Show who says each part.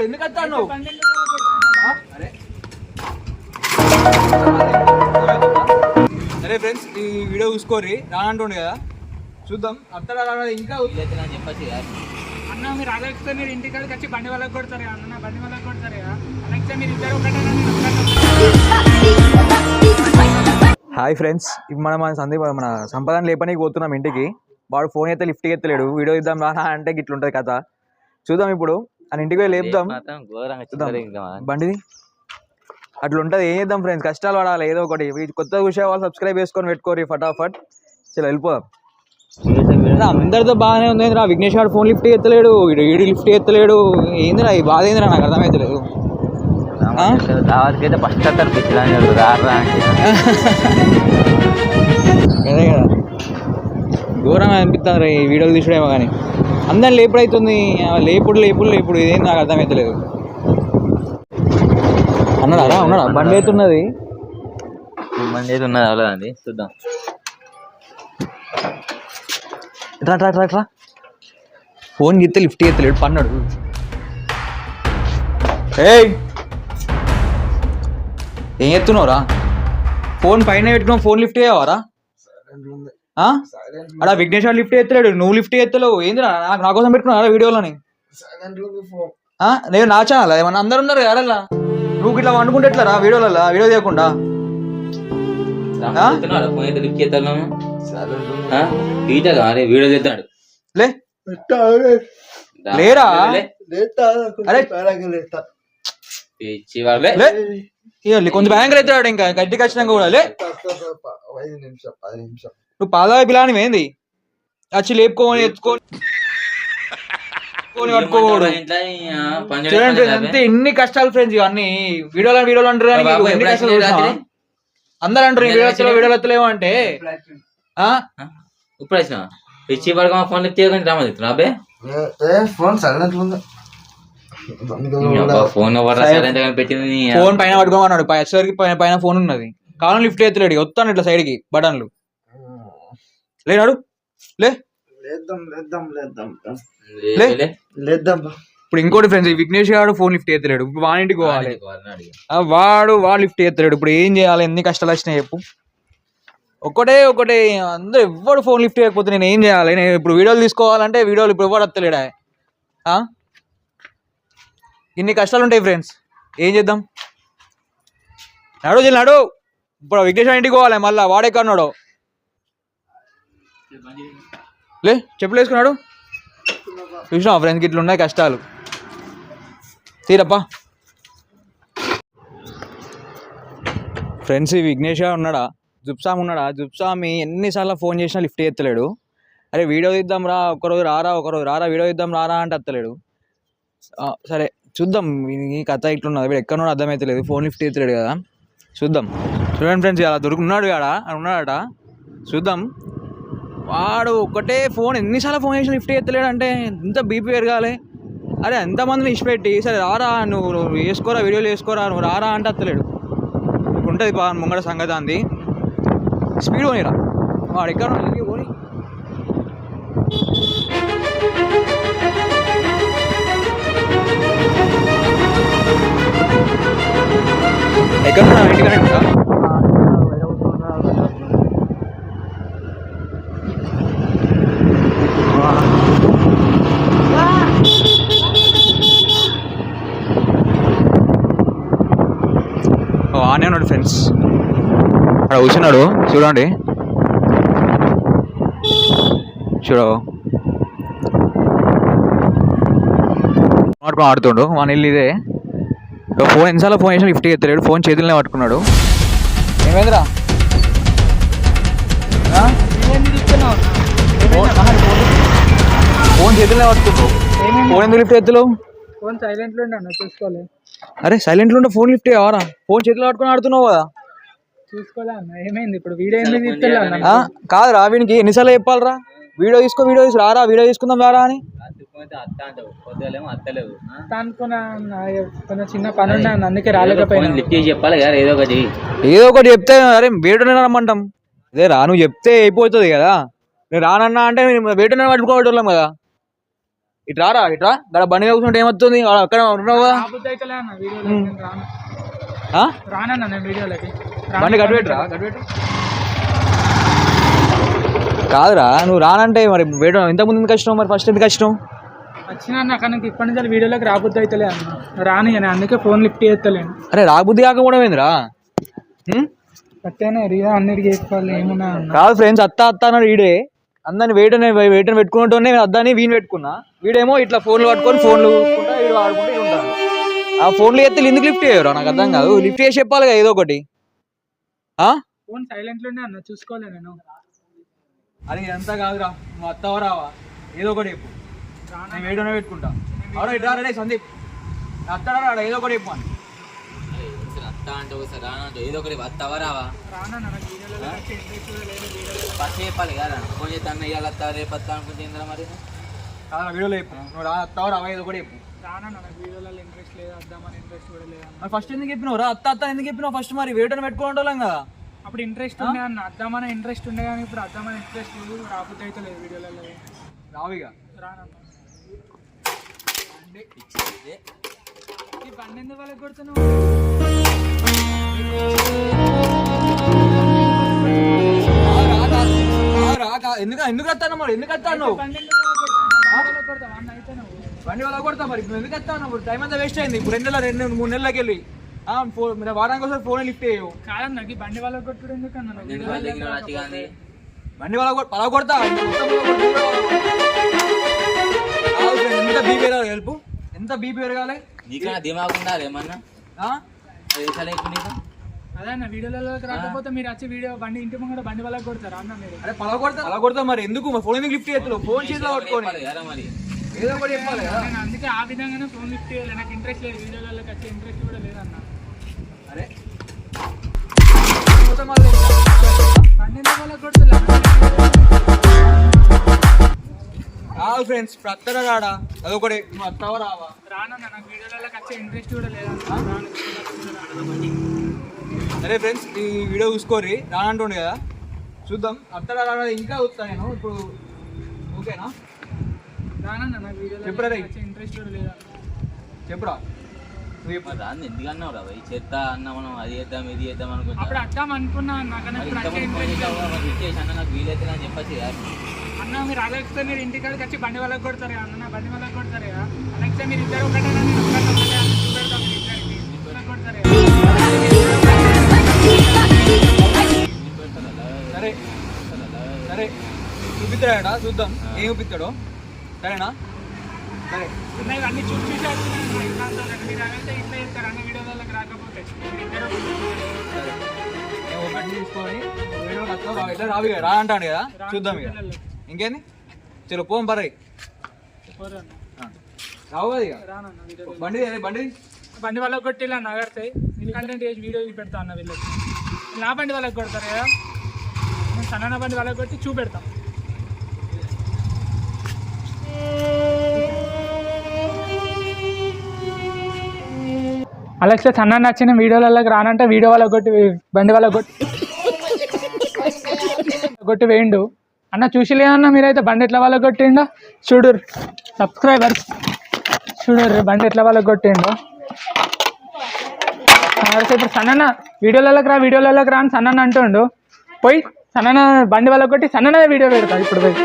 Speaker 1: మరి ఎందుకు వస్తాను సరే ఫ్రెండ్స్ ఈ వీడియో చూసుకోరి రానంటుండు కదా. చూద్దాం. అత్తడా రానా ఇంకా
Speaker 2: చెప్పచ్చు
Speaker 3: అన్న మీరు అలెక్స్తో మీరు ఇంటికి వచ్చి బండి వాళ్ళకి కొడతారు అన్న బండి వాళ్ళకి కొడతారు కదా. అలెక్సా మీరు ఇద్దరు
Speaker 1: హాయ్ ఫ్రెండ్స్ ఇప్పుడు మనం మన సందీప్ మన సంపదన లేపనికి పోతున్నాం ఇంటికి. వాడు ఫోన్ అయితే లిఫ్ట్ ఎత్తలేడు. వీడియో ఇద్దాం రా అంటే గిట్ల ఉంటుంది కథ. చూద్దాం ఇప్పుడు. అని ఇంటికి పోయి లేపుదాం. బండిది అట్లా ఉంటుంది ఏం చేద్దాం ఫ్రెండ్స్ కష్టాలు పడాలి ఏదో ఒకటి. కొత్త విషయం వాళ్ళు సబ్స్క్రైబ్ చేసుకొని పెట్టుకోరు ఫటాఫట్. చలో వెళ్ళిపోదాం. అందరితో బాగానే ఉంది. రా విఘ్నేష్ గారు ఫోన్ లిఫ్ట్ ఎత్తలేడు వీడు వీడు లిఫ్ట్ ఎత్తలేడు. ఏందిరా ఈ బాధ ఏందిరా నాకు అర్థమవుతలేదు
Speaker 2: ఫస్ట్ రారా
Speaker 1: అదే కదా. ఘోరంగా అనిపిస్తుంది రా ఈ వీడియోలు తీసుడేమో కానీ. అందరం లేపుడు అవుతుంది ఆ, లేపుడు లేపుడు లేపుడు. ఇదేం నాకు అర్థమవుతలేదు అన్నాడా ఉన్నాడా బండి అవుతున్నది
Speaker 2: మంది అయితే ఉన్నది అవ్వలేదండి చూద్దాం.
Speaker 1: రా రా రా రా ఫోన్ గీస్తే లిఫ్ట్ ఎత్తలేడు పన్నాడు. ఏయ్! ఏం ఎత్తున్నావురా? ఫోన్ పైన పెట్టుకున్నావు ఫోన్ లిఫ్ట్ చేయవారా? అడా విఘ్నేష్ గారు లిఫ్ట్ ఎత్తలేడు నువ్వు లిఫ్ట్ ఎత్తలేవు ఏందిరా నాకు నా కోసం పెట్టుకున్నావు వీడియోలోని ఆ? నేను నా ఛానల్ ఏమన్నా అందరు ఉన్నారు ఎవరల్లా నువ్వు ఇట్లా వండుకుంటే ఎట్లా వీడియోలలో వీడియో చేయకుండా
Speaker 2: వీడియో
Speaker 1: లే లేరా? కొంచెం బ్యాంకులు ఎత్తాడు ఇంకా గడ్డి ఖచ్చితంగా కూడా లే
Speaker 4: ఐదు నిమిషం పది నిమిషం
Speaker 1: నువ్వు పాదావి పిలాని ఏంది? వచ్చి లేపుకోని ఎత్తుకొని ఫ్రెండ్స్ అంతే ఎన్ని కష్టాలు ఫ్రెండ్స్ ఇవన్నీ వీడియోలో వీడియోలు అంటారు ఎన్ని కష్టాలు? అందరూ అంటారు వీడియోలో? వీడియోలు ఎత్తలేవు అంటే ఆ?
Speaker 2: ఇప్పుడు వచ్చిన పిచ్చి పడక ఫోన్ చెప్తున్నా అబ్బే.
Speaker 4: ఏ ఫోన్ సైలెంట్ ఉంది
Speaker 2: ఫోన్ పెట్టింది
Speaker 1: ఫోన్ పైన పట్టుకోమన్నాడు వచ్చేసరికి పైన పైన ఫోన్ ఉన్నది. కాలం లిఫ్ట్ ఎత్తలేడు వస్తాను ఇట్లా సైడ్కి బటన్లు. లేనాడు? లే.
Speaker 4: లేద్దాం లేద్దాం లేద్దాం.
Speaker 1: లే.
Speaker 2: లే, లే.
Speaker 4: లేద్దాం.
Speaker 1: ఇప్పుడు ఇంకోటి ఫ్రెండ్స్ విఘ్నేష్ గారు ఫోన్ లిఫ్ట్ ఎత్తలేడు. ఇప్పుడు వాని ఇంటికి పోవాలి. వాడు వాడు లిఫ్ట్ ఎత్తలేడు. ఇప్పుడు ఏం చేయాలి? ఎన్ని కష్టాలు వచ్చినాయి చెప్పు. ఒకటే ఒకటే. అందరూ ఎవ్వడు ఫోన్ లిఫ్ట్ చేయకపోతే నేను ఏం చేయాలి? నేను ఇప్పుడు వీడియోలు తీసుకోవాలంటే వీడియోలు ఇప్పుడు ఎవడు వస్తలేడా? ఆ? ఇన్ని కష్టాలు ఉంటాయి ఫ్రెండ్స్ ఏం చేద్దాం? నడు నడు. ఇప్పుడు విఘ్నేశ్వర ఇంటికి పోవాలి. మళ్ళీ వాడెక్కడున్నాడు లే చెప్పులు వేసుకున్నాడు. చూసినా ఫ్రెండ్స్కి ఇట్లా ఉన్నాయి కష్టాలు. తీరప్పా ఫ్రెండ్స్ ఈ విఘ్నేష్ గారు ఉన్నాడా? జుప్సామ్ ఉన్నాడా? జుప్సామి ఎన్నిసార్లు ఫోన్ చేసినా లిఫ్ట్ ఎత్తలేడు. అరే వీడియో తీద్దాం రా ఒకరోజు రారా ఒకరోజు రారా వీడియో ఇద్దాం రారా అంటే అత్తలేడు. సరే చూద్దాం. ఈ- కథ ఇట్లున్నది. వీడు ఎక్కడ ఉన్నాడో ఫోన్ లిఫ్ట్ ఎత్తలేడు కదా. చూద్దాం. చూడండి ఫ్రెండ్స్ అలా దొరుకున్నాడు కాడ ఉన్నాడట? చూద్దాం. వాడు ఒకటే ఫోన్ ఎన్నిసార్లు ఫోన్ చేసి లిఫ్ట్ ఎత్తలేడు అంటే ఎంత బీపీ పెరగాలి. అరే ఎంతమందిని ఇచ్చిపెట్టి సరే రారా నువ్వు నువ్వు వేసుకోరా వీడియోలు వేసుకోరా నువ్వు రారా అంటే అత్తలేడు. ఇప్పుడు ఉంటుంది బా ముంగడ సంగతి అంది. స్పీడ్ పోనీరా. వాడు ఎక్కడ పోనీ? ఎక్కడ ఉన్నా ఇంటికనే ఉంటా ఓ ఆనే ఉన్నాడు ఫ్రెండ్స్. అక్కడ కూర్చున్నాడు. చూడండి. చూడు. పట్టుకొని ఆడుతుండు. మన ఇల్లు ఇదే. ఫోన్ ఎన్నిసార్లు ఫోన్ చేసిన లిఫ్ట్ ఎత్తలేడు. ఫోన్ చేతులనే పట్టుకున్నాడు. ఏమైందిరా? ఫోన్ చేతులనే పట్టుకున్నావు ఫోన్ ఎందుకు లిఫ్ట్ ఎత్తలేవు?
Speaker 3: ఫోన్ సైలెంట్లో అన్న చూసుకోలే
Speaker 1: అరే సైలెంట్లో ఉంటే ఫోన్ లిఫ్ట్ చేయవరా ఫోన్ చేతిలో పట్టుకొని ఆడుతున్నావు కదా.
Speaker 3: చూసుకోలే అన్న ఏమైంది ఇప్పుడు? వీడియో ఎందుకు తీస్తలే అన్న?
Speaker 1: ఆ? కాదురా వీనికి ఎన్నిసార్లు చెప్పాలరా? వీడియో తీసుకో వీడియో తీసుకో రారా వీడియో తీసుకుందాం రారా అని.
Speaker 2: రాత్రి ఫోన్ అయితే అత్త అంటావు. పొద్దులేమో అత్తలేవు ఆ?
Speaker 3: అనుకున్నా అన్న కొంచెం చిన్న పని ఉండే అన్న అందుకే
Speaker 2: ఫోన్
Speaker 3: రాలేకపోయినా.
Speaker 2: లిఫ్ట్ చేసి చెప్పాలి కదా ఏదో ఒకటి.
Speaker 1: ఏదో ఒకటి చెప్తే అరే వేడునే రమ్మంటాం. అదే రా నువ్వు చెప్తే అయిపోతుంది కదా. నేను రానన్నా అంటే నేను వేటునే పట్టుకోవటం కదా. ఇటు రారా ఇట్రా. గడ బండి కూర్చుంటే ఏమవుతుంది అక్కడ ఉన్నావు కదా. బండి గడిపెట్టురా గడిపెట్టు కాదురా నువ్వు రానంటే మరి వేయడం ఇంతకుముందు ఎందుకు వచ్చినావు మరి? ఫస్ట్ ఎందుకు వచ్చినావు?
Speaker 3: వచ్చిన నాకు నాకు ఇప్పటి నుంచి వీడియోలోకి రాబుద్ది అయితే అన్న. రాని అని అందుకే ఫోన్ లిఫ్ట్ చేస్తలేను
Speaker 1: అరే రాబుద్ది కాకపోవడం ఏందిరా?
Speaker 3: అట్టేనే రియా అన్నిటికీ చేసుకోవాలి ఏమున్నా
Speaker 1: కాదు ఫ్రెండ్స్ అత్త అత్త అన్నాడు వీడే అందరిని వెయిటనే వెయిటని పెట్టుకున్నట్టు అద్దాని వీని పెట్టుకున్నా. వీడేమో ఇట్లా ఫోన్లు పట్టుకొని ఫోన్లు వీడు ఆడుకుంటూ ఇటు ఉంటాడు. ఆ ఫోన్లు ఎత్తే ఎందుకు లిఫ్ట్ చేయరు? నాకు అర్థం కాదు. లిఫ్ట్ చేసి చెప్పాలి కదా ఏదో ఒకటి?
Speaker 3: ఫోన్ సైలెంట్లోనే అన్న చూసుకోలే నేను.
Speaker 1: అది అంతా కాదురా. నువ్వు అత్తవా రావా ఏదో ఒకటి చెప్పు. నేను వేయడమే పెట్టుకుంటా. అవునా ఇట్లా సందీప్. అత్తడా ఏదో ఒకటి చెప్పు అని.
Speaker 2: అత్త అంటే ఒకసారి రానా అంటే ఏదో ఒకటి వస్తావా రావా? ఫస్ట్ చెప్పాలి కదా. ఫోన్ చేస్తే అన్న ఇవాళ వస్తా రేపు వస్తా అనుకుంటే ఏందిరా మరి?
Speaker 1: వీడియోలో చెప్పు. నువ్వు రా అత్తవా రావా ఏదో ఒకటి చెప్పు.
Speaker 3: రానన్న నాకు వీడియోలలో ఇంట్రెస్ట్ లేదు వద్దామని ఇంట్రెస్ట్ కూడా లేదు అన్న?
Speaker 1: మరి ఫస్ట్ ఎందుకు చెప్పినావు? రా అత్త అత్త ఎందుకు చెప్పినావు ఫస్ట్ మరి? వేయడం పెట్టుకోవడం కదా.
Speaker 3: అప్పుడు ఇంట్రెస్ట్ ఉండే అన్న. అద్దామని ఇంట్రెస్ట్ ఉండే కానీ ఇప్పుడు అద్దామని ఇంట్రెస్ట్ లేదు రాబుద్ది అయితే లేదు వీడియోలలో.
Speaker 1: రావిగా
Speaker 3: రానన్న బండి ఎందుకు వాళ్ళకి కొడుతున్నావు?
Speaker 1: ఎందుకు ఎందుకు వస్తాను మరి? ఎందుకు వస్తాను
Speaker 3: బండి
Speaker 1: వాళ్ళ కొడతా మరి. ఇప్పుడు ఎందుకు వస్తాను ఇప్పుడు టైం అంతా వేస్ట్ అయింది. ఇప్పుడు రెండు నెలల రెండు మూడు నెలలకి వెళ్ళి. ఆ, ఫోన్ మీరు వారానికి ఒకసారి ఫోన్ లిఫ్ట్ చేయవు.
Speaker 3: కాదన్న బండి వాళ్ళకి కొట్టుడు ఎందుకు అన్న?
Speaker 2: వాళ్ళ
Speaker 1: బండి వాళ్ళ పలా కొడతా. ఎంత బీపీ పెరగాలి? హెల్ప్? ఎంత బీపీ పెరగాలి?
Speaker 2: నీకన్నా దిమాగ్ ఉండాలి ఏమన్నా? అది తెలుసా ఇప్పుడు నీకు
Speaker 3: అదే అన్న వీడియోలలోకి రాకపోతే మీరు వచ్చి వీడియో బండి ఇంటి ముంగడ బండి వాళ్ళకి కొడతారా అన్న మీరు?
Speaker 1: అరే పలా కొడతా పలా కొడతా మరి ఎందుకు? ఫోన్ ఎందుకు లిఫ్ట్ చేస్తున్నావు ఫోన్ చేతిలో పట్టుకొని.
Speaker 2: మరి.
Speaker 1: ఏదో ఒకటి చెప్పాలి
Speaker 3: నేను అందుకే ఆ విధంగానే ఫోన్ లిఫ్ట్ చేయాలి. నాకు ఇంట్రెస్ట్ లేదు. వీడియోలలోకి వచ్చే ఇంట్రెస్ట్ కూడా లేదన్న.
Speaker 1: అరే.
Speaker 3: బండి ఎందుకు వాళ్ళకి కొడుతున్నా
Speaker 1: కాదు ఫ్రెండ్స్ ఇప్పుడు అత్తరా రాడా? అదొకటి. నువ్వు అత్తవా రావా.
Speaker 3: రానన్న నాకు వీడియోలలోకి వచ్చే ఇంట్రెస్ట్ కూడా లేదన్న.
Speaker 1: సరే ఫ్రెండ్స్ ఈ వీడియో చూసుకోరి రానంటుండే కదా. చూద్దాం. అత్తడా రాడా ఇంకా చూస్తా నేను ఇప్పుడు ఓకేనా?
Speaker 3: రానన్న నాకు వీడియోలో
Speaker 1: చెప్పురా
Speaker 3: ఇంట్రెస్ట్ కూడా లేదన్న
Speaker 1: చెప్పురా?
Speaker 2: అన్నావు రా భయ్ చేస్తా అన్న మనం అది చేద్దాం ఇది చేద్దాం అనుకుంటా.
Speaker 3: అప్పుడు అద్దాం అనుకున్నా అన్న కానీ
Speaker 2: మరి
Speaker 3: ఇప్పుడు
Speaker 2: ఇచ్చేసి అన్న నాకు వీలైతే అని చెప్పచ్చు కదా.
Speaker 3: అన్న మీరు మీరు ఇంటికాడికి వచ్చి బండి వాళ్ళకి కొడతారు అన్న నా బండి వాళ్ళకి కొడతారు కదా. అలెక్సా మీరు ఇద్దరు ఒకటే నేను ఒక్కటే ఒకటే అని చూపెడతాం మీరు ఇద్దరికి వాళ్ళకి కొడతారు
Speaker 1: సరే. సరే. చూపిస్తాడా? చూద్దాం. ఏం చూపిస్తాడో? సరేనా? సరే.
Speaker 3: ఉన్నాయి ఇవన్నీ చూసి చూసి వచ్చినాయి
Speaker 1: రావు రా అంటాను కదా. చూద్దాం ఇక. ఇంకేంది? చలో పోం పరై
Speaker 3: పోరు అన్న.
Speaker 1: రావు
Speaker 3: వీడియో
Speaker 1: బండి అదే బండి?
Speaker 3: బండి వాళ్ళకి కొట్టి ఇలా నగడతాయి కంటెంట్ చేసి వీడియో చూపెడతా అన్న వీళ్ళకి. నా బండి వాళ్ళకి కొడతారు కదా. నేను సన్న బండి వాళ్ళకి కొట్టి చూపెడతాం. అలెక్సా సన్న నచ్చిన వీడియోలలోకి రానంటే వీడియో వాళ్ళ కొట్టి బండి వాళ్ళ కొట్టి కొట్టి వేయండు. అన్న చూసిలే అన్న మీరైతే బండి ఎట్లా వాళ్ళకి కొట్టిండో? చూడు సబ్స్క్రైబర్స్. చూడు బండి ఎట్లా వాళ్ళకి కొట్టిండో? ఇప్పుడు సన్నన్న వీడియోలలోకి రా వీడియోలలోకి రా అని అంటుండు. పోయి సన్న బండి వాళ్ళకి కొట్టి సన్న వీడియో పెడతా ఇప్పుడు పోయి.